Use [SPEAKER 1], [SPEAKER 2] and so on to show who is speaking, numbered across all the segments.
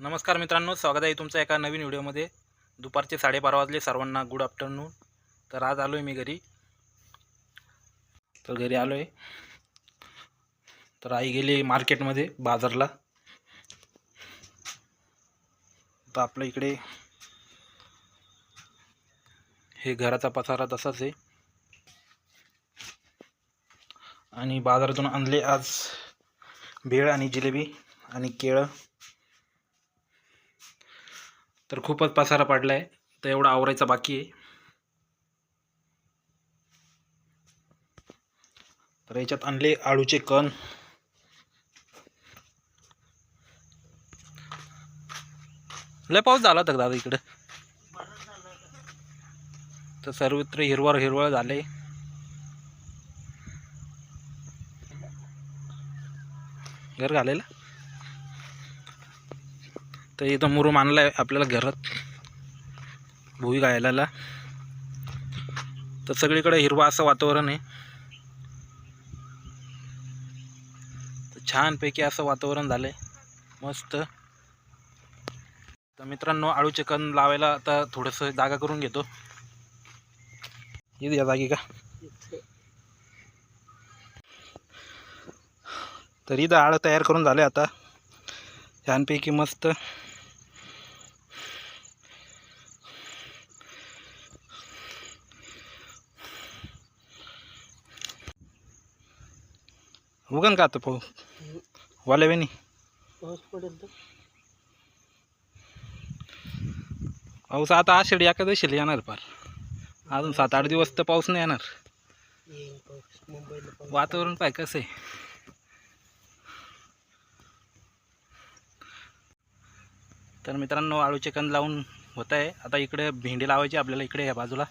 [SPEAKER 1] नमस्कार मित्रांनो स्वागत आहे तुमचं एका नवीन व्हिडिओमध्ये. दुपारचे साडेबारा वाजले सर्वांना गुड आफ्टरनून तर आज आलो आहे मी घरी. तर घरी आलो आहे तर आई गेली मार्केटमध्ये बाजारला. तर आपल्या इकडे हे घराचा पसारा तसाच आहे. आणि बाजारातून आणले आज भेळ आणि जिलेबी आणि केळं. तर खूपच पसारा पडला आहे तर एवढा आवरायचा बाकी आहे. तर याच्यात आणले आळूचे कण. लय पाऊस झाला तर दादा इकडं? तर सर्वत्र हिरवळ हिरवळ झाले. घर घालेला तर इथं मुरुम आणला आहे आपल्याला घरात. भुई गायला तर सगळीकडे हिरवा असं वातावरण आहे. तर छानपैकी असं वातावरण झालं आहे मस्त. तर मित्रांनो आळू चिकन लावायला आता थोडंसं जागा करून घेतो. येत या जागी का? तर इथं आळं तयार करून झाले आता. छानपैकी मस्त. उगन का आता पाहू वाले वेणी
[SPEAKER 2] पाऊस पडेल तर
[SPEAKER 1] पाऊस आता आषाढी एकादशीला येणार पार. अजून सात आठ दिवस तर पाऊस नाही येणार.
[SPEAKER 2] येईल पाऊस मुंबईला पाऊस
[SPEAKER 1] वातावरण पाय कसं आहे? तर मित्रांनो आळूचे कंद लावून होत आहे. आता इकडे भेंडी लावायची आपल्याला इकडे या बाजूला.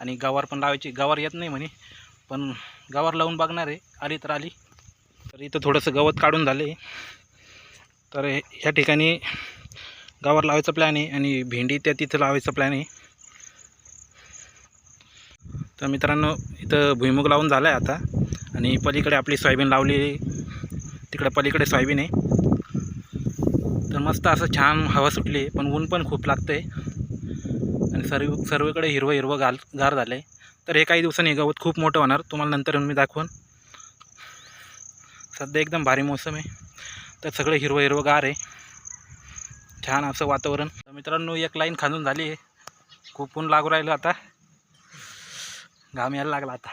[SPEAKER 1] आणि गवार पण लावायची. गवार येत नाही म्हणे. पण गवार लावून बघणार आहे. आली तर आली. तर इथं थोडंसं गवत काढून झाले. तर हे- ह्या ठिकाणी गावावर लावायचा प्लॅन आहे आणि भेंडी त्या तिथं लावायचा प्लॅन आहे. तर मित्रांनो इथं भुईमुग लावून झाला आहे आता. आणि पलीकडे आपली सोयाबीन लावली. तिकडे पलीकडे सोयाबीन आहे. तर मस्त असं छान हवा सुटली आहे पण ऊन पण खूप लागतं आहे आणि सर्व सर्वीकडे हिरवं हिरवं गाल गार झालं आहे तर हे काही दिवसांनी गवत खूप मोठं होणार. तुम्हाला नंतर मी दाखवून. सध्या एकदम भारी मोसम आहे. तर सगळं हिरवं हिरवं गार आहे. छान असं वातावरण. तर मित्रांनो एक लाईन खांदून झाली आहे. खूप ऊन लागू राहिलं आता. घाम यायला लागला आता.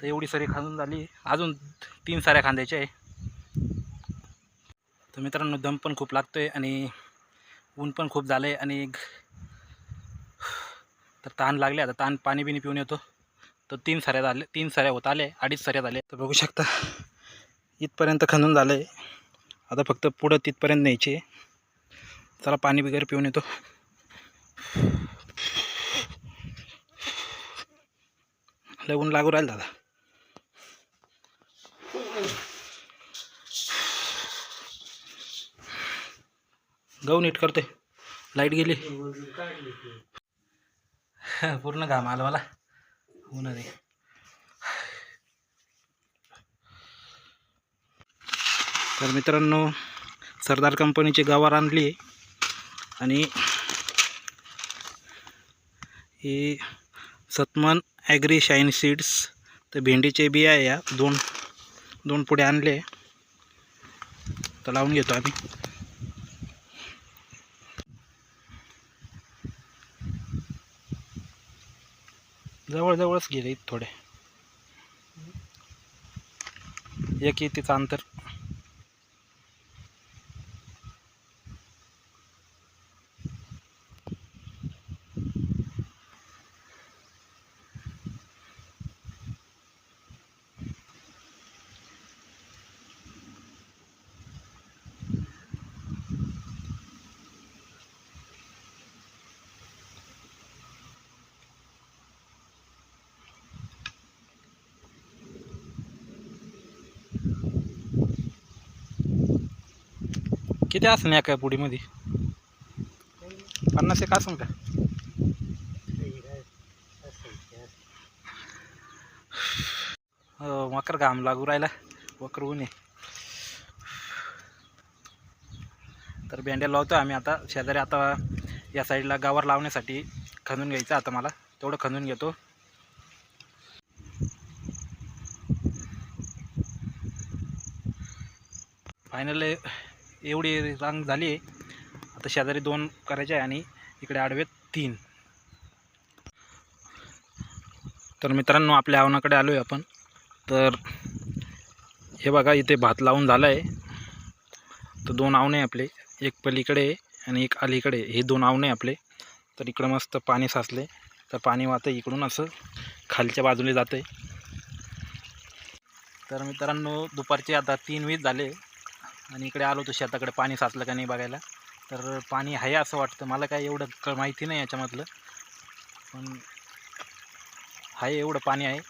[SPEAKER 1] तर एवढी सारी खांदून झाली अजून तीन साऱ्या खांद्याच्या आहे. तर मित्रांनो दम पण खूप लागतो आहे आणि ऊन पण खूप झालं आहे आणि तर ताण लागले आता. ताण पाणी बिणी पिऊन येतो. तर तीन साऱ्या झाले तीन साऱ्या होत आले अडीच साऱ्या झाले. तर बघू शकता इथपर्यंत खंदून झालं. आहे आता फक्त पुढं तिथपर्यंत न्यायची. आहे चला पाणी वगैरे पिऊन येतो. लय ऊन लागू राहील दादा. गहू नीट करते लाइट गेली. पूर्ण घाम आला मला. होणार आहे. तर मित्रांनो सरदार कंपनीची गवार आणली आणि ही सतमन ॲग्री शाईन सीड्स तर भेंडीचे बिया आहे या दोन दोन पुढे आणले. तर लावून घेतो आम्ही. जवळजवळच गेले थोडे. एक येतेच अंतर. किती असं एका पुडीमध्ये पन्नास एक असं का? हो मकर घाम लागू राहिला. वकर ऊन आहे. तर भेंड्या लावतो आम्ही आता. शेजारी आता या साईडला गावावर लावण्यासाठी खणून घ्यायचं आता मला. तेवढं खणून घेतो. फायनल एवढी रांग झाली आहे. आता शेजारी दोन करायचे आहे आणि इकडे आडवे तीन. तर मित्रांनो आपल्या आवनाकडे आलो आहे आपण. तर हे बघा इथे भात लावून झालं आहे तर दोन आवणे आपले. एक पलीकडे आणि एक अलीकडे हे दोन आवणे आपले. तर इकडं मस्त पाणी साचले तर पाणी वाहतं इकडून असं. खालच्या बाजूने जातं आहे तर मित्रांनो दुपारचे आता तीन वीस झाले. आणि इकडे आलो होतो शेताकडे पाणी साचलं का नाही बघायला. तर पाणी आहे असं वाटतं. मला काय एवढं क माहिती नाही याच्यामधलं. पण आहे एवढं पाणी आहे.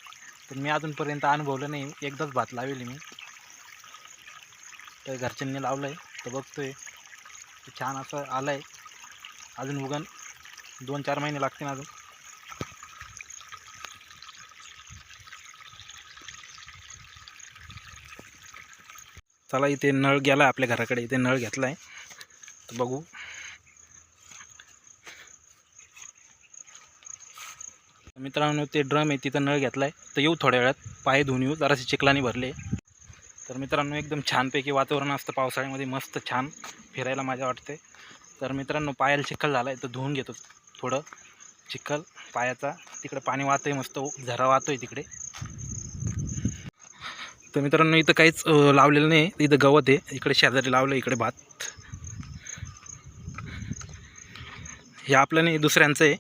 [SPEAKER 1] पण मी अजूनपर्यंत अनुभवलं नाही. एकदाच भात लावेल मी. तर घरच्यांनी लावलं आहे तर बघतो आहे छान असं आलं आहे अजून उगन दोन चार महिने लागतील अजून. चला इथे नळ गेला आपल्या घराकडे इथे नळ घेतला आहे तर बघू. मित्रांनो ते ड्रम आहे तिथं नळ घेतला आहे तर येऊ थोड्या वेळात. पाय धुवून येऊ. जरासे चिखलाने भरले. तर मित्रांनो एकदम छानपैकी वातावरण असतं. पावसाळ्यामध्ये मस्त छान फिरायला मजा वाटते. तर मित्रांनो पायाला चिखल झाला आहे तर धुवून घेतो थोडं. चिखल पायाचा. तिकडे पाणी वाहतंय मस्त. झरा वाहतोय तिकडे. तर मित्रांनो इथं काहीच लावलेलं नाही. इथं गवत आहे. इकडे शेजारी लावलं इकडे भात. हे आपलं नाही दुसऱ्यांचं आहे.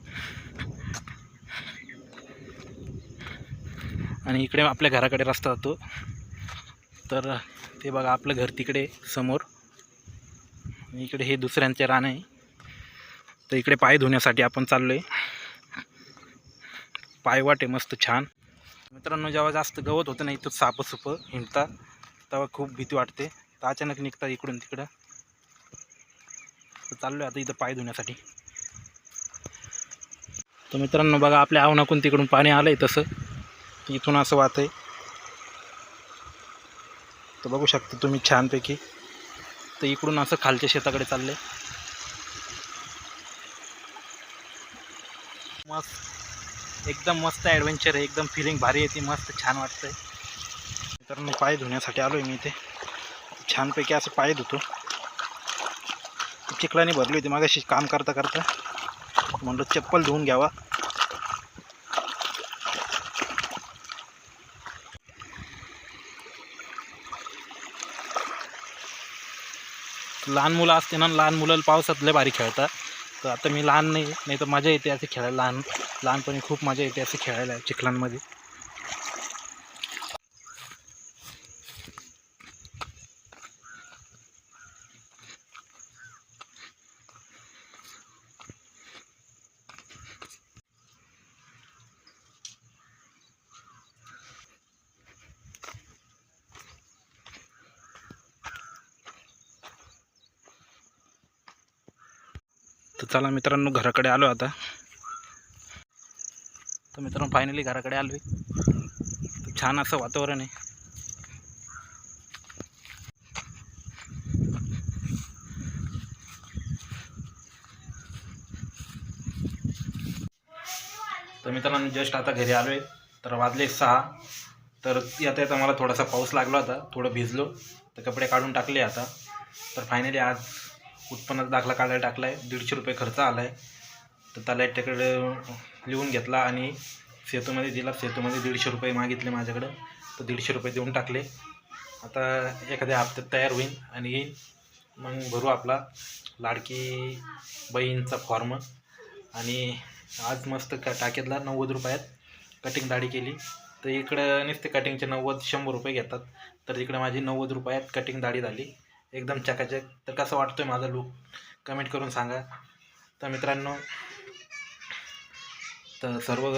[SPEAKER 1] आणि इकडे आपल्या घराकडे रस्ता जातो. तर ते बघा आपलं घर तिकडे समोर. इकडे हे दुसऱ्यांचे रान आहे तर इकडे पाय धुण्यासाठी आपण चाललो आहे पायवाट आहे मस्त छान. मित्रांनो जेव्हा जास्त गवत होतं ना इथं साप सुप हिंडता तेव्हा खूप भीती वाटते. तर अचानक निघतात इकडून तिकडं. तर चाललो आता इथं पाय धुण्यासाठी. तर मित्रांनो बघा आपल्या आवनाकून तिकडून पाणी आलं आहे तसं. इथून असं वाहत आहे तर बघू शकता तुम्ही छानपैकी. तर इकडून असं खालच्या शेताकडे चाललं आहे एकदम मस्त ॲडव्हेंचर आहे एकदम फिलिंग भारी येते मस्त छान वाटतंय. मित्रांनो पाय धुण्यासाठी आलो आहे मी इथे. छानपैकी असं पाय धुतो. चिखलाने भरली होती मागाशी काम करता करता. म्हणलं चप्पल धुवून घ्यावा. लहान मुलं असते ना लहान मुलं पावसात लय भारी खेळतात. तर आता मी लहान नाही नाही तर मजा येते असे खेळायला लहान लहानपणी खूप मजा येते असे खेळायला चिखलांमध्ये. तर चला मित्रांनो घराकडे आलो आता. तर मित्रांनो फायनली घराकडे आलो आहे छान असं वातावरण आहे. तर मित्रांनो जस्ट आता घरी आलो आहे तर वाजले सहा. तर येता येता मला थोडासा पाऊस लागला होता. थोडं भिजलो. तर कपडे काढून टाकले आता. तर फायनली आज उत्पन्नाचा दाखला काढायला टाकला आहे दीडशे रुपये खर्च आला आहे तर तलाट्याकडे लिहून घेतला आणि सेतूमध्ये दिला. सेतूमध्ये दीडशे रुपये मागितले माझ्याकडं. तर दीडशे रुपये देऊन टाकले. आता एखाद्या हप्त्यात तयार होईल आणि येईल मग भरू आपला लाडकी बहीणचा फॉर्म आणि आज मस्त का टाक्यातला नव्वद रुपयात कटिंग दाढी केली. तर इकडं नुसते कटिंगचे नव्वद शंभर रुपये घेतात. तर इकडे माझी नव्वद रुपयात कटिंग दाढी झाली. एकदम चकाचक. तर कसं वाटतोय माझा लुक कमेंट करून सांगा. तर मित्रांनो तर सर्व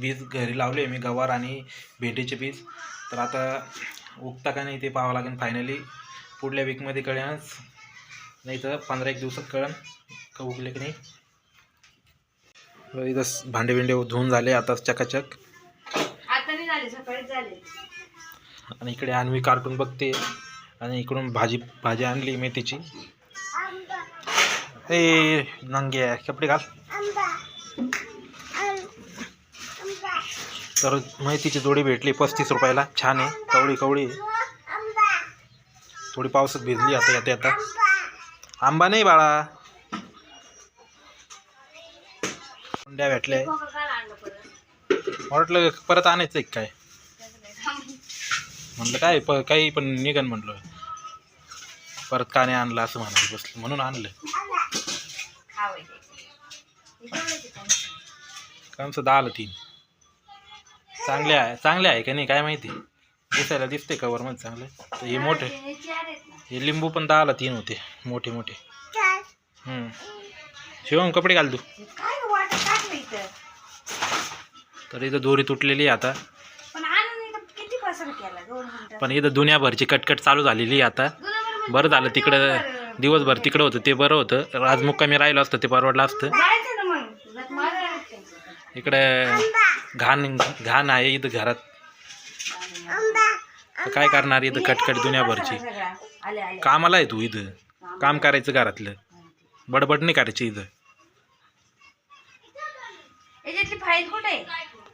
[SPEAKER 1] बीज घरी लावले मी गवार आणि भेंडीचे बीज तर आता उगता का नाही ते पाहावं लागेल फायनली पुढल्या वीकमध्ये कळेनच नाही तर पंधरा एक दिवसात कळन का उगले की नाही. इथं भांडे बिंडे धुवून झाले आता चकाचक. आणि इकडे आणवी कार्टून बघते. आणि इकडून भाजी भाजी आणली मेथीची. ए नंगे कपडे घाल. तर माहितीची जोडी भेटली पस्तीस रुपयाला. छान आहे. कवळी कवळी. थोडी पावसात भिजली आता येता येता आंबा. नाही बाळा. अंड्या भेटल्या.
[SPEAKER 3] परत
[SPEAKER 1] म्हटलं परत आणायचं आहे काय. म्हटलं काय प काही पण निघन म्हटलं. परत का नाही आणलं असं म्हणायचं बसलं म्हणून आणलं? कामचं दहा आलं तीन. चांगले आहे चांगले आहे का नाही काय माहिती. दिसायला दिसते कवर मध्ये चांगले. तर हे मोठे
[SPEAKER 3] हे
[SPEAKER 1] लिंबू पण दहाला तीन होते मोठे मोठे. हम्म. शिवम कपडे घाल तू. तर इथं दोरी तुटलेली आहे आता.
[SPEAKER 3] पण इथं
[SPEAKER 1] दुनियाभरची कटकट चालू झालेली आहे आता. बरं झालं तिकडं
[SPEAKER 3] दिवसभर.
[SPEAKER 1] तिकडं होतं ते बरं होतं. आज मुक्कामी राहिलं असतं ते परवडलं असतं. इकडे घाण घाण आहे इथं घरात. तर काय करणार इथं कटकट दुनियाभरची?
[SPEAKER 3] सगळा. आले आले.
[SPEAKER 1] कामाला आहे तू इथं. काम करायचं घरातलं. बडबड नाही करायची इथं.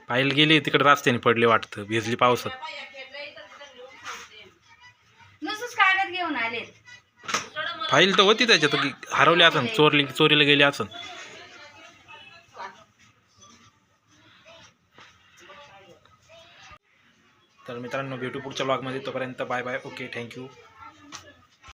[SPEAKER 3] फाईल
[SPEAKER 1] गेली तिकडे रस्त्याने पडली वाटतं भिजली पावसात.
[SPEAKER 3] घेऊन आले
[SPEAKER 1] फाईल तर होती त्याच्यात की हरवली असन चोरली चोरीला गेली असन. तर मित्रांनो भेटू पुढच्या ब्लॉगमध्ये तोपर्यंत बाय बाय ओके थँक्यू